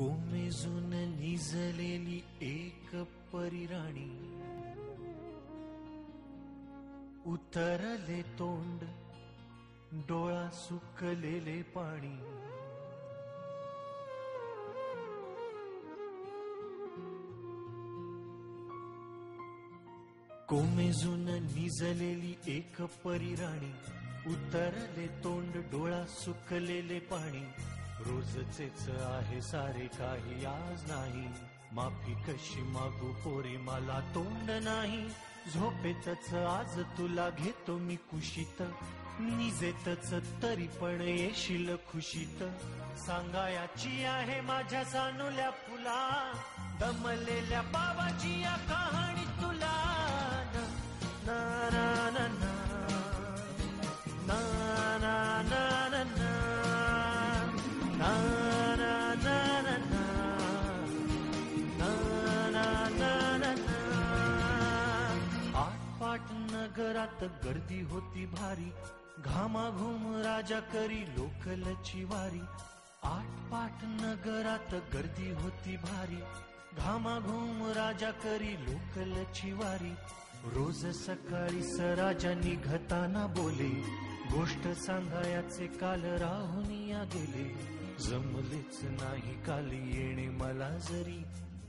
कोमेजून निजलेली एक परिराणी उतरले तोंड डोळा सुकलेले पाणी. कोमेजून निजलेली एक परिराणी उतरले तोंड डोळा सुकलेले पाणी. रोजचेच आहे सारे काही आज नाही. माफी कशी मागू पोरे मला तोंड नाही. झोपेतच आज तुला घेतो मी कुशीत. निजेतच तरी पण येशील खुशीत. सांगायाची आहे माझ्या सानुल्या फुला. दमलेल्या बाबाची या कहा नगरात गर्दी होती भारी. घामाघूम राजा करी लोकलची वारी. आठ पाठ नगरात गर्दी होती भारी. घामाघूम राजा करी लोकलची वारी. रोज सकाळी सराजा निघताना बोले गोष्ट सांगायाचे काल राहून या गेले. जमलेच नाही काल येणे मला जरी.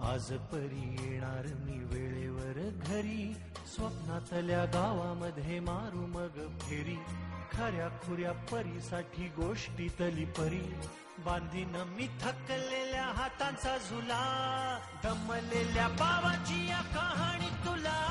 आज परी येणार मी वेळेवर घरी. स्वप्नातल्या गावामध्ये मारू मग फेरी. खऱ्या खुऱ्या परीसाठी गोष्टीतली परी. बांधीन मी थकलेल्या हातांचा झुला. दमलेल्या बाबाची या कहाणी तुला.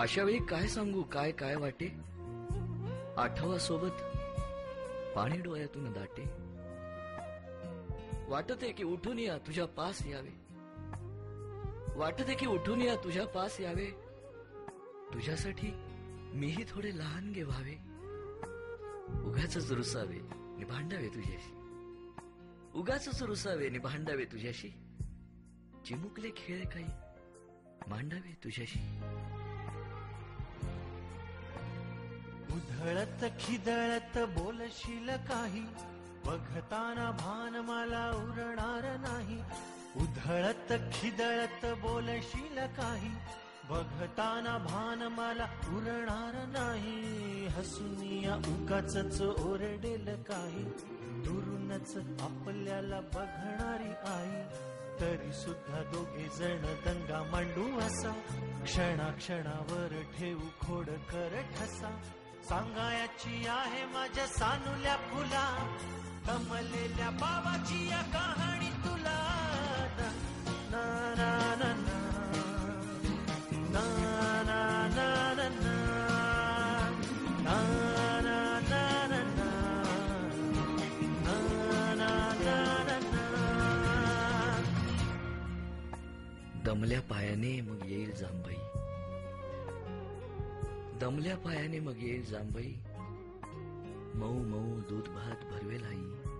अशा वेळी काय सांगू काय काय वाटे? आठवा सोबत पाणी डोळ्यातून दाटे. वाटते की उठून या तुझ्या पास यावे. वाटते की उठून या तुझ्या पास यावे. तुझ्यासाठी मीही थोडे लहान गे व्हावे उगाच रुसावे नि भांडावे तुझ्याशी. उगाच रुसावे नि भांडावे तुझ्याशी. चिमुकले खेळ काही मांडावे तुझ्याशी. उधळत खिदळत बोलशील काही. बघताना भान मला उरणार नाही. उधळत खिदळत बोलशील काही. बघताना भान मला उरणार नाही. हसुनिया उगाच ओरडेल काही. दुरूनच आपल्याला बघणारी आई. तरी सुद्धा दोघे जण दंगा मांडू असा. क्षणाक्षणावर ठेवू खोड कर ठसा. सांगायची आहे माझ्या सानुल्या फुला कमलेल्या बाबाची या कहाणी तुला दमल्या पायाने मग येईल जांभई दमल्या पायाने मग येईल जांभई मऊ मऊ दूध भात भरवेल आई.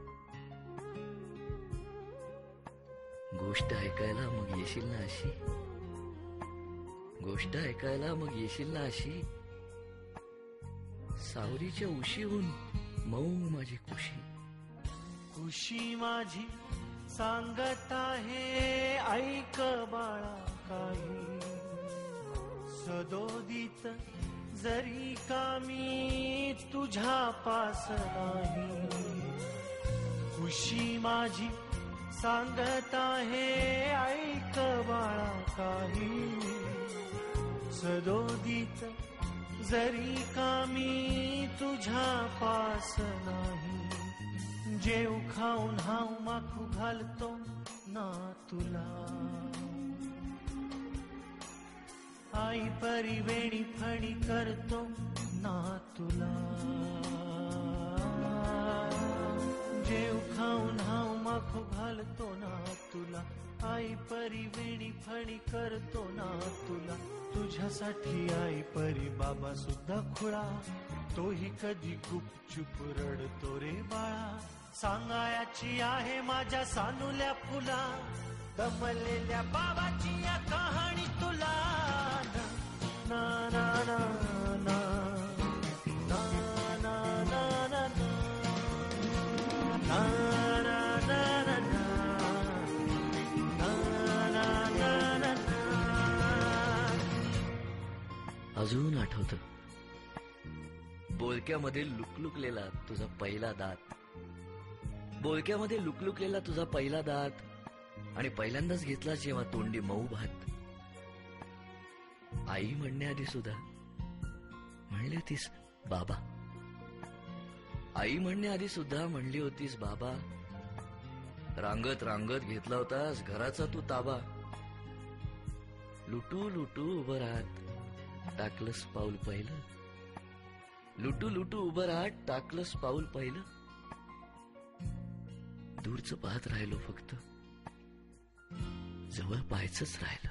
गोष्ट ऐकायला मग येशील ना अशी? गोष्ट ऐकायला मग येशील ना अशी? सावरीच्या उशीहून मऊ माझी खुशी. खुशी माझी सांगत आहे ऐक बाळा काही. सदोदित जरी का मी तुझ्या पास नाही. खुशी माझी सांगत आहे ऐक बाळा काही. सदोदित जरी का मी तुझ्या पास नाही. जेव खाऊन हाव माखू घालतो ना तुला. आई परिवेणी फणी करतो ना तुला जेव खाऊन हाव माखू घालतो ना तुला आई परिवेणी फणी करतो ना तुला तुझ्यासाठी आई परी बाबा सुद्धा खुळा. तोही कधी गुपचुप रडतो रे बाळा. सांगायाची आहे माझ्या सानुल्या फुला दमलेल्या बाबाची या कहाणी तुला ना ना ना ना ना ना ना ना ना ना ना ना ना ना ना ना ना ना अजून आठवत बोलक्यामध्ये लुकलुकलेला तुझा पहिला दात बोलक्यामध्ये लुकलुकलेला तुझा पहिला दात आणि पहिल्यांदाच घेतला जेव्हा तोंडी मऊ भात. आई म्हणण्याआधी सुद्धा म्हणली होतीस बाबा. आई म्हणण्याआधी सुद्धा म्हणली होतीस बाबा. रांगत रांगत घेतला होतास घराचा तू ताबा. लुटू लुटू उभं राहत टाकलंस पाऊल पहिलं. लुटू लुटू उभं राहत टाकलंस पाऊल पहिलं. दूरच पाहत राहिलो फक्त. जवळ पाहायचंच राहिलं.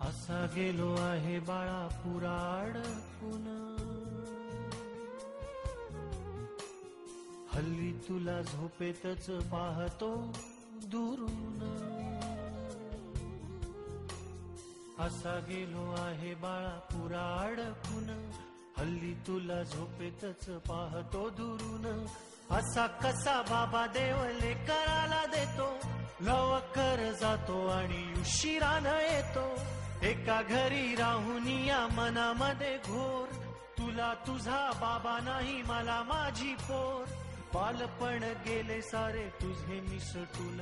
असा गेलो आहे बाळा पुराड पुन हल्ली तुला झोपेतच पाहतो दुरून. असा गेलो आहे बाळा पुराड पुन हल्ली तुला झोपेतच पाहतो दुरून. असा कसा बाबा देवले कराला देतो? लवकर जातो आणि उशिरानं येतो. एका घरी राहून या मनामध्ये घोर. तुला तुझा बाबा नाही मला माझी पोर. बालपण गेले सारे तुझे मिसटून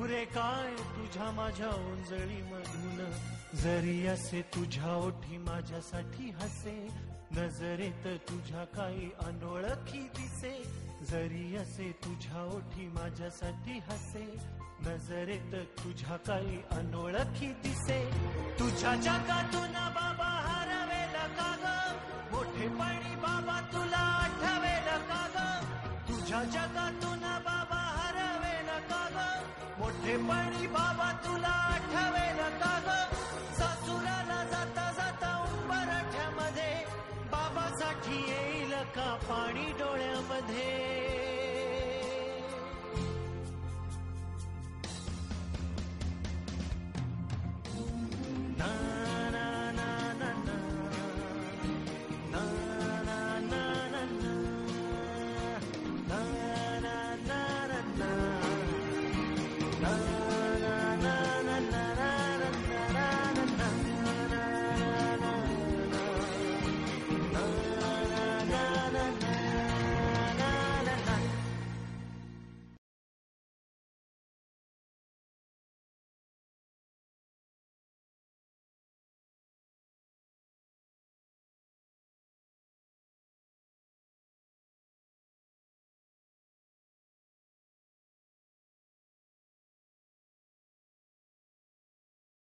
उरे काय तुझ्या माझ्या ओंजळी मधून जरी असे तुझ्या ओठी माझ्यासाठी हसे नजरेत तुझ्या काही अनोळख जरी असे तुझ्या ओठी माझ्यासाठी हसे. नजरेत तुझ्या काही अनोळखी दिसे. तुझ्या जगातून बाबा हरवेल का ग? मोठेपणी बाबा तुला आठवेल का ग? तुझ्या जगातून बाबा हरवेल का ग? मोठेपणी बाबा तुला आठवेल का ग? सासुराला जाता जाता उंबरठ्यामध्ये बाबासाठी येईल का पाणी डोळ्यामध्ये? night.